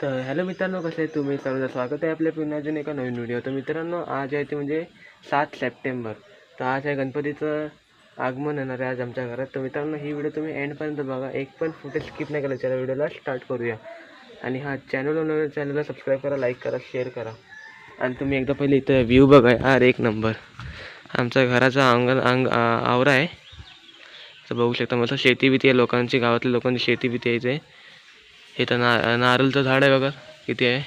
तर हॅलो मित्रांनो कसं आहे? तुम्ही सर्वांचं स्वागत आहे आपल्या पुन्हा अजून एका नवीन व्हिडिओ तर मित्रांनो आज आहे ते म्हणजे सात सप्टेंबर. तर आज आहे गणपतीचं आगमन येणार आहे आज आमच्या घरात. तर मित्रांनो ही व्हिडिओ तुम्ही एंडपर्यंत बघा. एक पण फुटेज स्किप नाही करायचं या व्हिडिओला स्टार्ट करूया. आणि हा चॅनल नवीन चॅनलला सबस्क्राईब करा लाईक करा शेअर करा. आणि तुम्ही एकदा पहिले इथं व्ह्यू बघा. यार एक नंबर आमच्या घराचा अंगण अंग आवरा आहे. तर बघू शकता मस्त शेती बिती आहे. लोकांची गावातल्या लोकांची शेती बिती यायचं आहे हे तर ना नारळचं झाड आहे बघा किती आहे?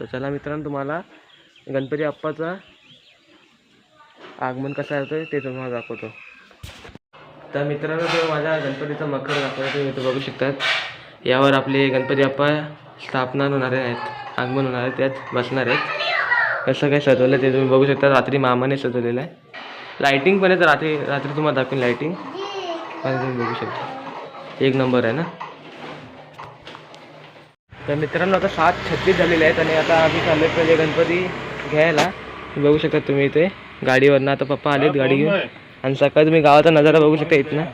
तर चला मित्रांनो तुम्हाला गणपती आप्पाचा आगमन कसं आहे ते तुम्हाला दाखवतो. तर मित्रांनो तो माझ्या गणपतीचा मकर दाखवतो तुम्ही इथं बघू शकतात. यावर आपले गणपती आप्पा स्थापना होणारे आहेत आगमन होणार आहे त्यात बसणार आहेत. कसं काय सजवलं ते तुम्ही बघू शकता रात्री मामाने सजवलेलं आहे. लाईटिंग पण आहे तर रात्री रात्री तुम्हाला दाखवेन लाईटिंग पण तुम्ही बघू शकता. एक नंबर आहे ना? तर मित्रांनो आता सात छत्तीस झालेले आहेत आणि आता आम्ही चाललो पहिले गणपती घ्यायला. बघू शकता तुम्ही इथे. गाडीवरनं आता पप्पा आलेत गाडी घेऊन. आणि सकाळी तुम्ही गावाचा नजारा बघू शकता इथनं.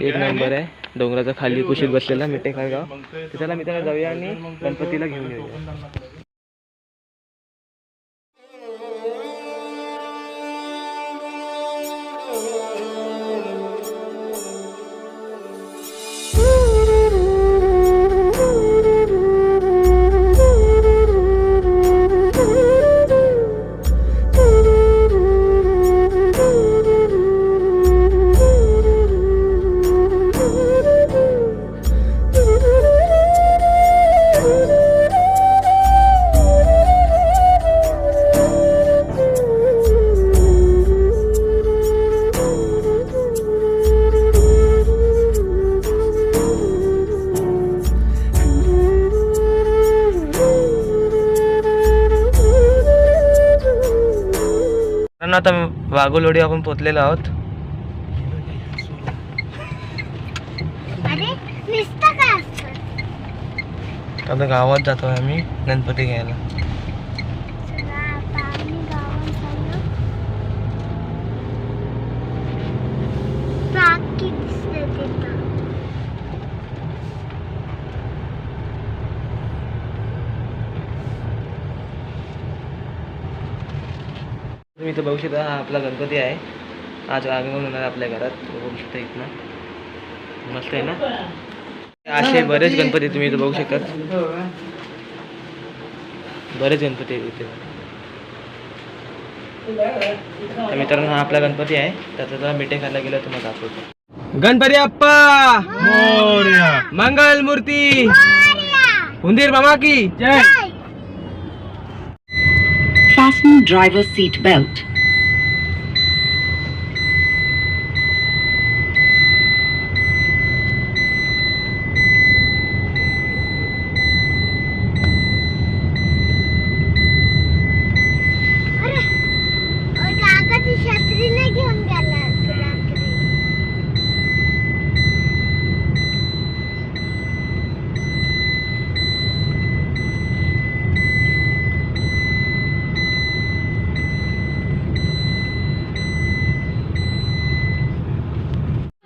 एक नंबर आहे. डोंगराचा खाली कुशीत बसलेला मिठे गाव तर चला मित्रांनो जाऊया आणि गणपतीला घेऊन येऊया. मित्रांनो आता वाघोलोडी आपण पोचलेलो आहोत. आता गावात जातो आम्ही गणपती घ्यायला चला आता आम्ही गावात चाललो बाकी दिसते तिथं तुम्ही इथं बघू शकता हा आपला गणपती आहे. आज आगमन होणार आहे आपल्या घरात बघू शकता इथनं. मस्त आहे ना? असे बरेच गणपती तुम्ही इथं बघू शकता. बरेच गणपती आहेत इथे. तर मित्रांनो हा आपला गणपती आहे. त्याचा जरा मिठे खायला गेला तुम्हाला दाखवतो. गणपती अप्पा! मंगल मूर्ती हुंदीर मामा की? जय. Fasten driver's seat belt.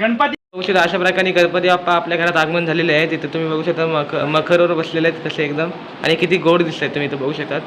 Ganpati बघू शकता अशा प्रकारे गणपती बाप्पा आपल्या घरात आगमन झालेले आहे. तिथे तुम्ही बघू शकता मख मखरवर बसलेले आहेत तसे एकदम. आणि किती गोड दिसत आहेत तुम्ही इथं बघू शकतात.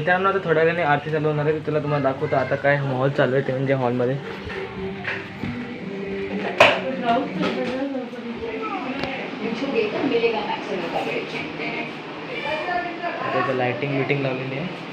मित्रांनो आता थोड्या वेळाने आरती चालू होणार आहे. तुला तुम्हाला दाखवतो आता काय हॉल चालू आहे ते म्हणजे हॉलमध्ये. आता लायटिंग बिटिंग लावलेली आहे.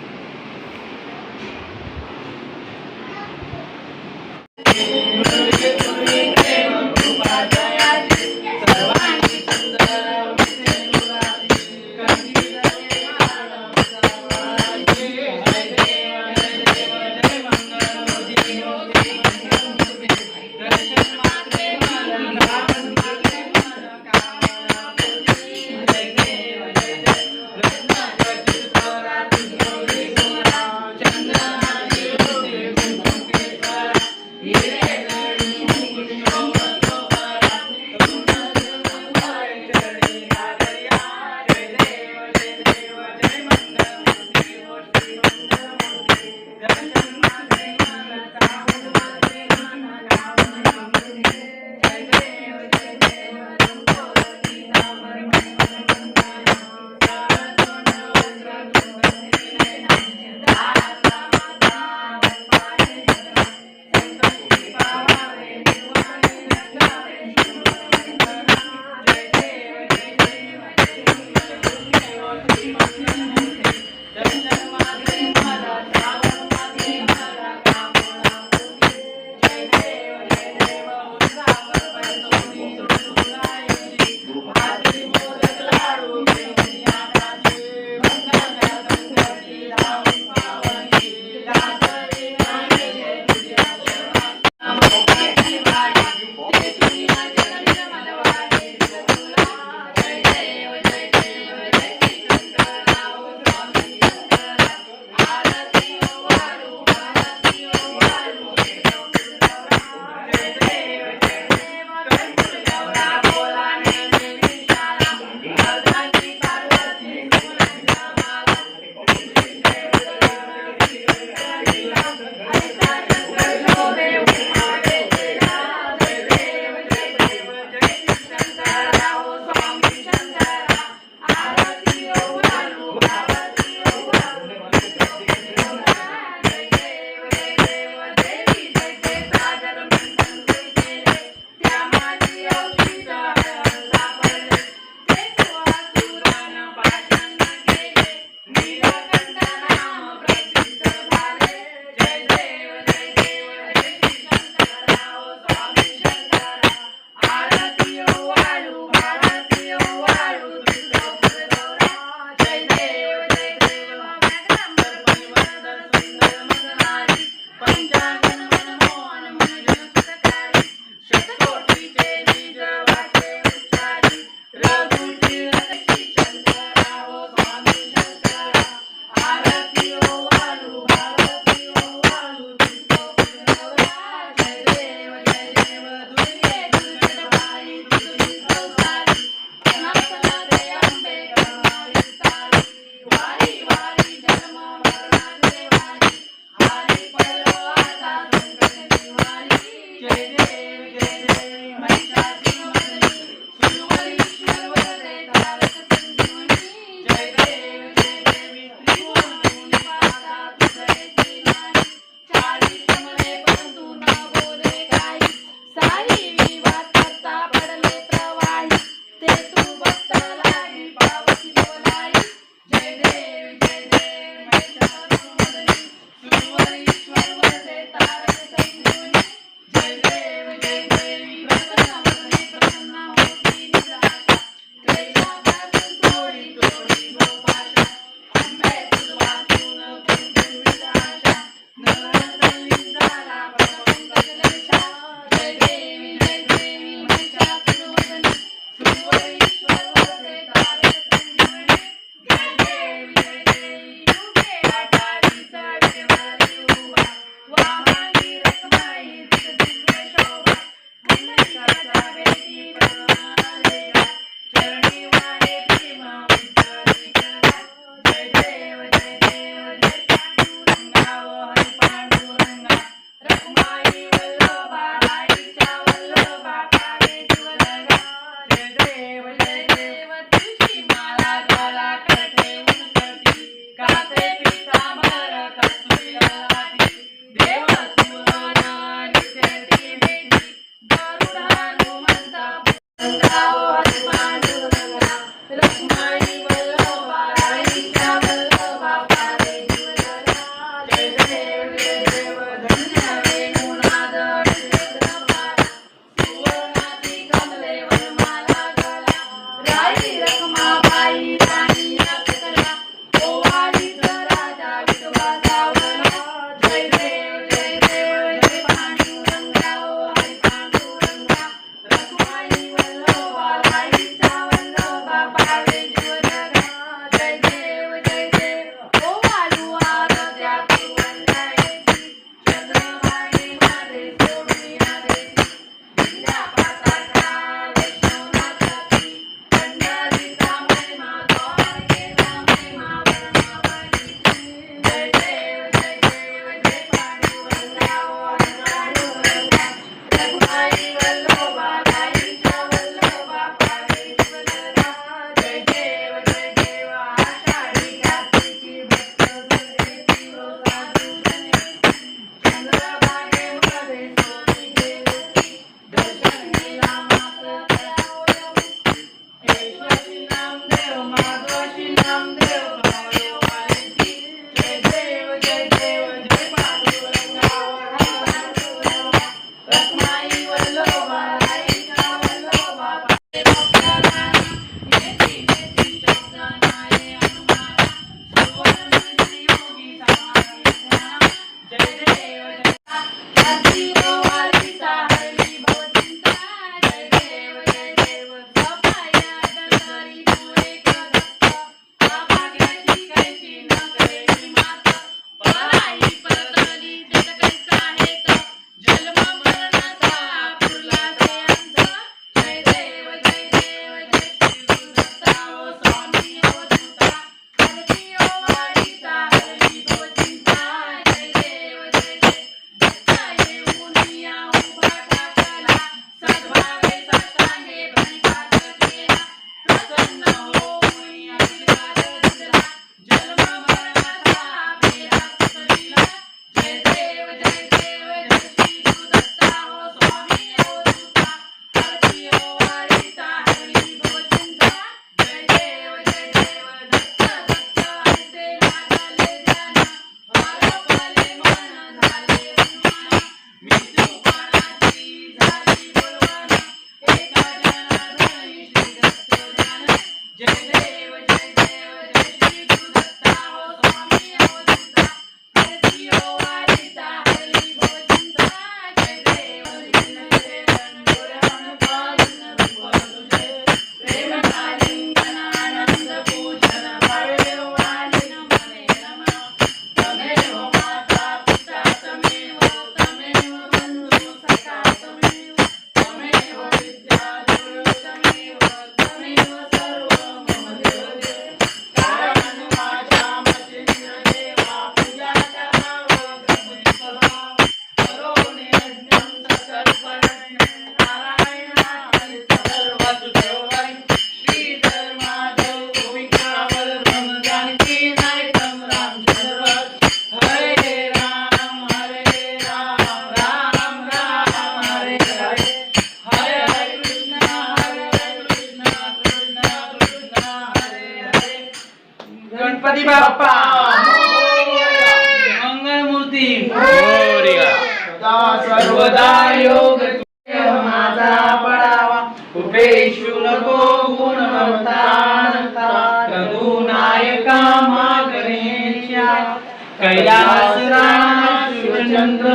कैलास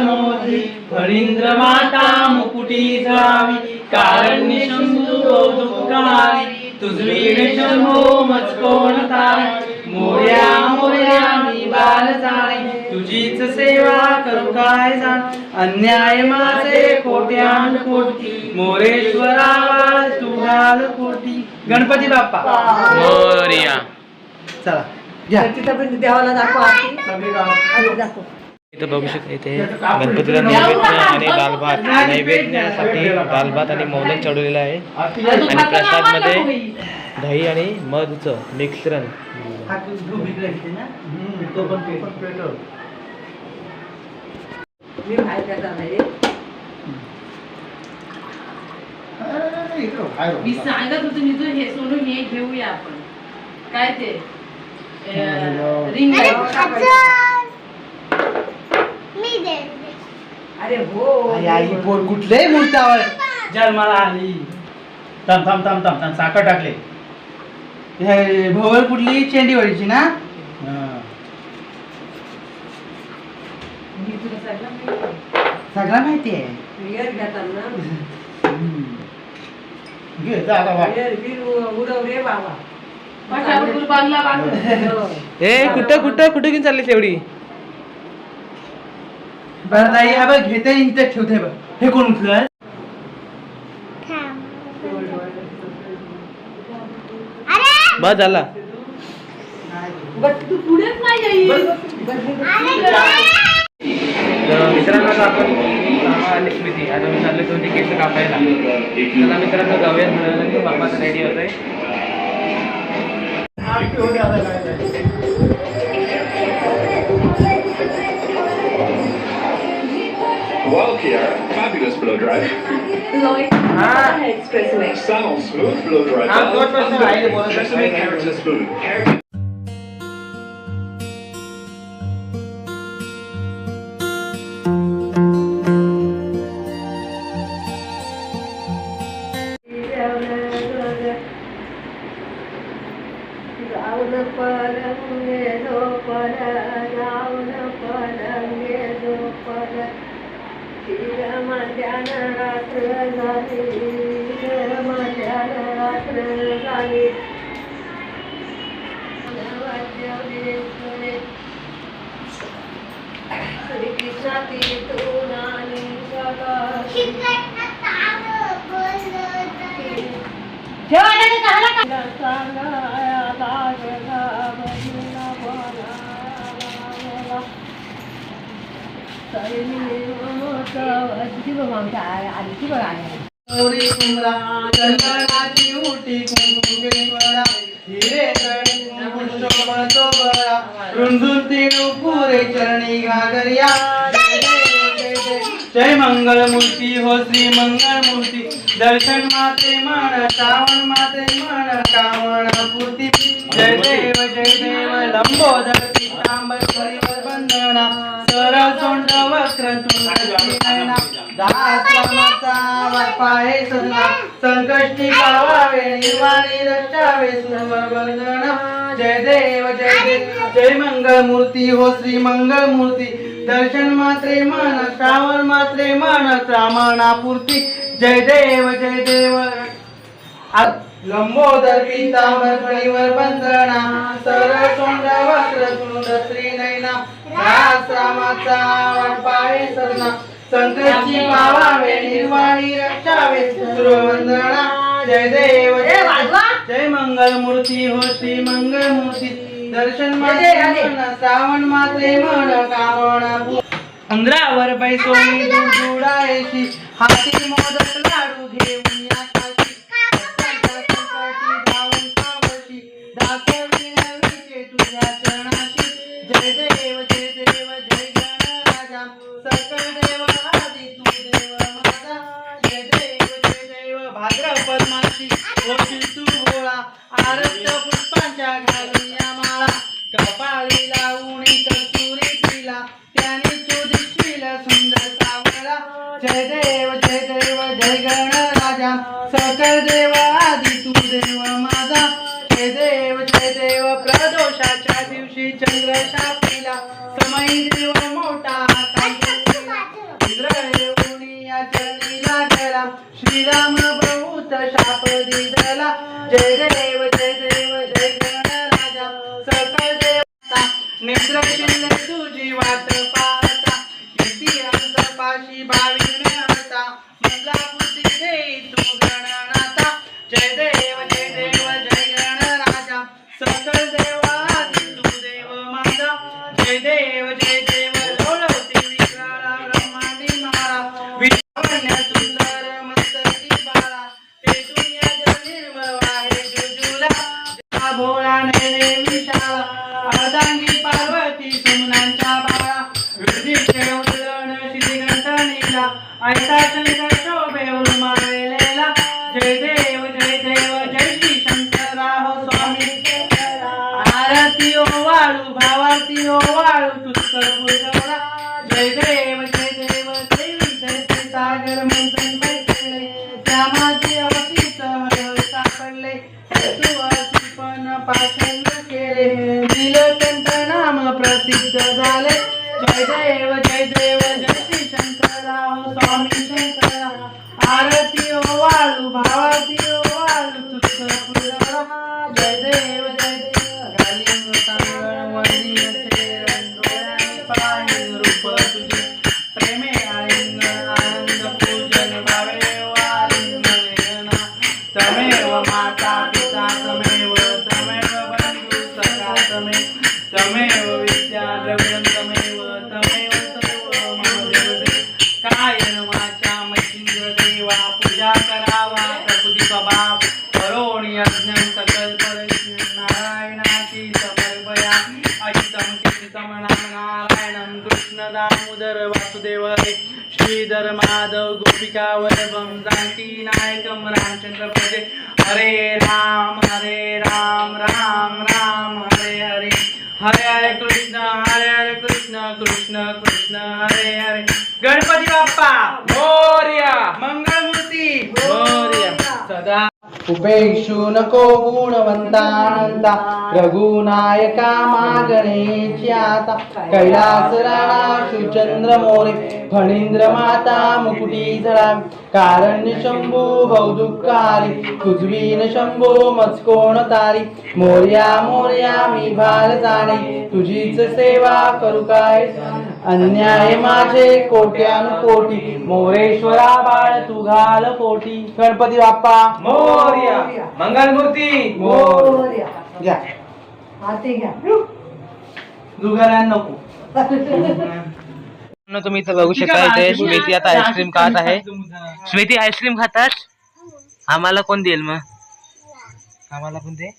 मोदी माता मुकुटी जावी कारण्य शंभू दुःखारी तुझवीड शंभो मचकोण तारे मोर्या मोर्या मी बाल जाणे तुझीच सेवा करू काय जाण? अन्याय माझे कोट्यान कोटी मोरेश्वरावा तू घाल कोटी. गणपती बाप्पा. मोरया. चला. घ्या. देवाला दाखव दाखव. इथं बघू शकता इथे गणपतीला नैवेद्य आणि दाल भात नैवेद्यासाठी दाल भात आणि मोदक चढवलेलं आहे. आणि प्रसादमध्ये दही आणि मधचं मिश्रण. हा मी सांगत होतो मी तू हे सोडून हे घेऊया आपण. काय ते? रिंग अरे हो. आई आई पोर कुठले मूर्तावर जन्माला आली. थांब थांब थांब थांब थांब. साखर टाकले. हे भोवळ कुठली? चेंडीवळीची ना? हा. मी तुला सगळं माहिती आहे. सगळं माहिती आहे? वियर घेताना हम्म. घे जा आता वा. वियर वीर उडव रे बाबा. ए कुठं कुठं कुठं घेऊन चाललीस एवढी? बरं ताई हा बघ घेते इथे ठेवते बघ. हे कोण. अरे बस झाला. नाही. तर मित्रांनो आता आपण आणि स्मृती आता मी चाललो दोन्ही केस कापायला. चला मित्रांनो जाऊया म्हणाला की बाप्पाचं रेडी होतोय. Well, Kiara, fabulous blow drive. Lloyd, ah. ah expressway. Smooth blow drive. Ah, Chesapeake character smooth. Gauri कुमरा चंदनाची उटी कुंकुम हिरे तळी रुंदून तिळू चरणी घागरिया. जय. जय मंगल मूर्ती हो श्री मंगल मूर्ती दर्शन माते मन श्रावण माते मन कामना पूर्ती. जय देव जय देव लंबोदर पीतांबर परिवर वंदना. तोंड वक्र तुंड दासामाचा वापाहे संकष्टी पावावे निर्वाणी रक्षावे सुंदर जय देव जय देव. जय मंगल मूर्ती हो श्री मंगल मूर्ती दर्शन मात्रे मन श्रावण मात्रे मन श्रामणापूर्ती जय देव जय देव. लंबोदर पितांबर फळीवर बंदना सरळ सोंड वक्र कुंड श्री नैना रास रामाचा वाटपाळे सरना संकटची पावावे निर्वाणी रक्षावे सुरवंदना जय देव जय जय मंगल मूर्ती हो श्री मंगल मूर्ती दर्शन माझे श्रावण मात्रे मन कामना पू- उंदरावर बैसोनी जुडायशी हाती मोदक लाडू घेऊन या पुष्पांच्या घालून या माळा. कपाळी लावून कस्तुरी तिला त्याने सुंदर सावळा. जय देव तू देव माझा. जय देव जय देव प्रदोषाच्या दिवशी चंद्र देव मोठा इंद्र येऊनी या चरणी लागला श्रीराम जय देव जय देव जय गणराजा सकळ देवता नेत्र नेत्रशील तुझी वाट पाहता इतिहास पाशी बावीस मिळता मला बुद्धी दे तू गणनाथा. जय देव जय देव जय गणराजा सकळ देवा तू देव माझा. जय देव जय पाषण केले नीलकंठ नाम प्रसिद्ध झाले जय देव जय देव जय श्री शंकरराव स्वामी शंकरा आरती ओ वाळू भावाती ओ वाळू तुझ पुरवरा जय देव जय देव श्रीधर माधव गोपिका वैभव जानकी नायकम रामचंद्र प्रजे। हरे राम हरे राम राम राम हरे हरे। हरे हरे कृष्ण हरे हरे कृष्ण कृष्ण कृष्ण हरे हरे। गणपती बाप्पा मोर्या। मंगळमूर्ती मोर्या। सदा उपेक्षु नको गुणवंतानंदा रघुनायका मागणेची आता कैलास राणा शिवचंद्र मोरे फणींद्र माता मुकुटी झळा कारण्य शंभू बहुदुःखारी कुजवीन शंभू मचकोण तारी मोर्या मोर्या मी भाल जाणे तुझीच सेवा करू काय अन्याय माझे कोट्यानुकोटी. मोरेश्वरा बाळ तू घाल पोटी. गणपती बाप्पा. मोर्या. मंगलमूर्ती. मोरया. घ्या. हाती घ्या. जुगाऱ्या नको. न तुम्ही इथं बघू शकता इथे स्मृती आता आईस्क्रीम खात आहे. स्मृती आईस्क्रीम खातास? आम्हाला कोण देईल मग? आम्हाला पण दे.